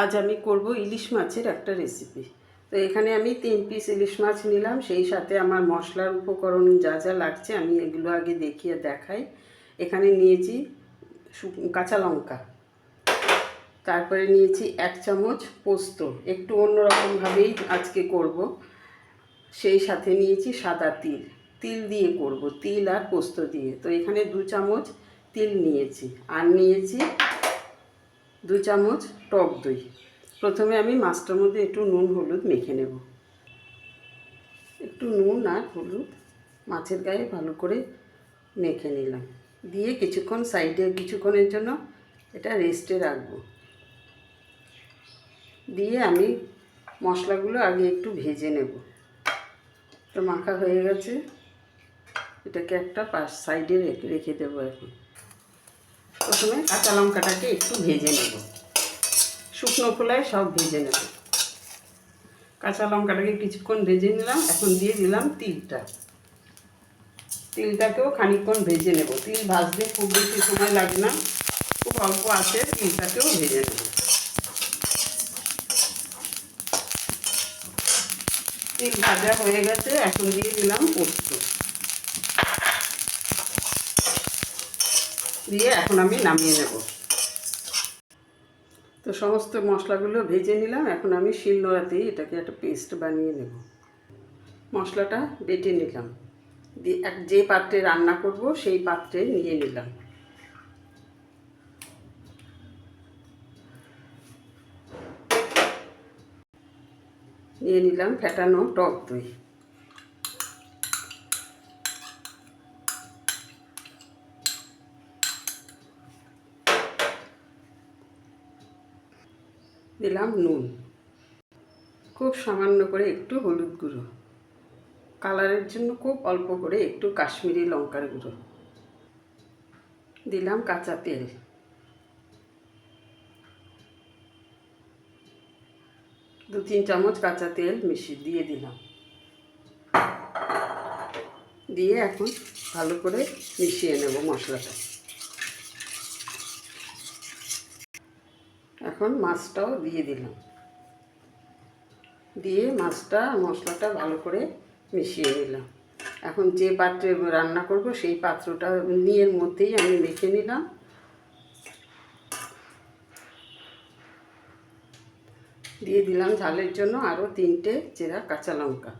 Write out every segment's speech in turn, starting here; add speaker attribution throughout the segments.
Speaker 1: আজ আমি করব ইলিশ মাছের একটা রেসিপি তো এখানে আমি তিন পিস ইলিশ মাছ নিলাম, সেই সাথে আমার মশলার উপকরণ যা যা লাগছে আমি এগুলো আগে দেখিয়ে দেখাই। এখানে নিয়েছি কাঁচা লঙ্কা। তারপরে নিয়েছি এক চামচ পোস্ত। একটু অন্যরকমভাবেই আজকে করব। সেই সাথে নিয়েছি সাদা তিল। তিল দিয়ে করব, তিল আর পোস্ত দিয়ে। তো এখানে দু চামচ তিল নিয়েছি। আর নিয়েছি দু চামচ টক দই। প্রথমে আমি মাছটার মধ্যে একটু নুন, হলুদ মেখে নেব। একটু নুন আর হলুদ মাছের গায়ে ভালো করে মেখে নিলাম। দিয়ে কিছুক্ষণ সাইডে, কিছুক্ষণের জন্য এটা রেস্টে রাখব। দিয়ে আমি মশলাগুলো আগে একটু ভেজে নেব। তো মাখা হয়ে গেছে। এটাকে একটা পাশ সাইডে রেখে দেবো এখন। প্রথমে কাঁচা লঙ্কাটাকে একটু ভেজে নেব। শুকনো খোলায় সব ভেজে নেব। কাঁচা লঙ্কাটাকে কিছুক্ষণ ভেজে নিলাম, এখন দিয়ে দিলাম তিলটা। তিলটাকেও খানিকক্ষণ ভেজে নেব। তিল ভাজতে খুব বেশি সময় লাগে না, খুব অল্প আছে, তিলটাকেও ভেজে নেব। তিল ভাজা হয়ে গেছে, এখন দিয়ে দিলাম পোস্ত। দিয়ে এখন আমি নামিয়ে নেব। তো সমস্ত মশলাগুলো ভেজে নিলাম, এখন আমি শিলনোড়াতেই এটাকে একটা পেস্ট বানিয়ে নেব। মশলাটা বেটে নিলাম। দিয়ে এক যে পাত্রে রান্না করব, সেই পাত্রে নিয়ে নিলাম। নিয়ে নিলাম ফেটানো টক দই। দিলাম নুন। খুব সামান্য করে একটু হলুদ গুঁড়ো। কালারের জন্য খুব অল্প করে একটু কাশ্মীরি লঙ্কার গুঁড়ো। দিলাম কাঁচা তেল। দু তিন চামচ কাঁচা তেল মিশিয়ে দিয়ে দিলাম। দিয়ে এখন ভালো করে মিশিয়ে নেব মশলাটা। এখন মাছটাও দিয়ে দিলাম। দিয়ে মাছটা, মশলাটা ভালো করে মিশিয়ে নিলাম। এখন যে পাত্রে রান্না করব, সেই পাত্রটা নিয়ের মধ্যেই আমি মেখে নিলাম। দিয়ে দিলাম ঝালের জন্য আরও তিনটে চেরা কাঁচা লঙ্কা।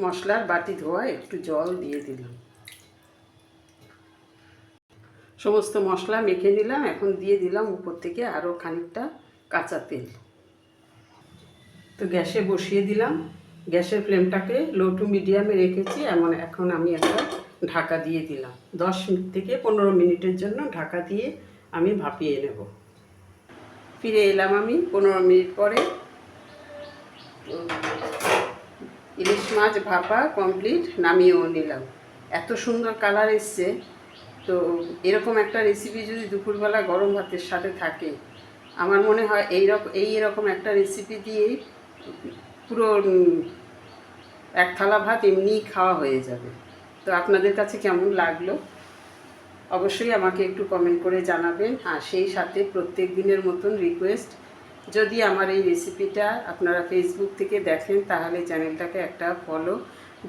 Speaker 1: মশলার বাটি ধোয়া একটু জল দিয়ে দিলাম। সমস্ত মশলা মেখে নিলাম, এখন দিয়ে দিলাম উপর থেকে আরও খানিকটা কাঁচা তেল। তো গ্যাসে বসিয়ে দিলাম। গ্যাসের ফ্লেমটাকে লো টু মিডিয়ামে রেখেছি, এমন এখন আমি একটা ঢাকা দিয়ে দিলাম। দশ থেকে পনেরো মিনিটের জন্য ঢাকা দিয়ে আমি ভাপিয়ে নেব। ফিরে এলাম আমি পনেরো মিনিট পরে। ইলিশ মাছ ভাপা কমপ্লিট, নামিয়েও নিলাম। এত সুন্দর কালার এসছে। তো এরকম একটা রেসিপি যদি দুপুরবেলা গরম ভাতের সাথে থাকে, আমার মনে হয় এই রকম এই এরকম একটা রেসিপি দিয়েই পুরো এক থালা ভাত এমনিই খাওয়া হয়ে যাবে। তো আপনাদের কাছে কেমন লাগল? অবশ্যই আমাকে একটু কমেন্ট করে জানাবেন। আর সেই সাথে প্রত্যেক দিনের মতন রিকোয়েস্ট যদি আমার এই রেসিপিটা আপনারা ফেসবুক থেকে দেখেন, তাহলে চ্যানেলটাকে একটা ফলো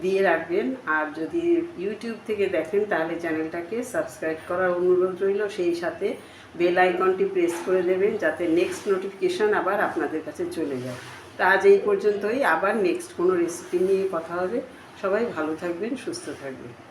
Speaker 1: দিয়ে রাখবেন। আর যদি ইউটিউব থেকে দেখেন, তাহলে চ্যানেলটাকে সাবস্ক্রাইব করার অনুরোধ রইল। সেই সাথে বেল আইকনটি প্রেস করে দেবেন, যাতে নেক্সট নোটিফিকেশান আবার আপনাদের কাছে চলে যায়। তা আজ এই পর্যন্তই। আবার নেক্সট কোনো রেসিপি নিয়ে কথা হবে। সবাই ভালো থাকবেন, সুস্থ থাকবেন।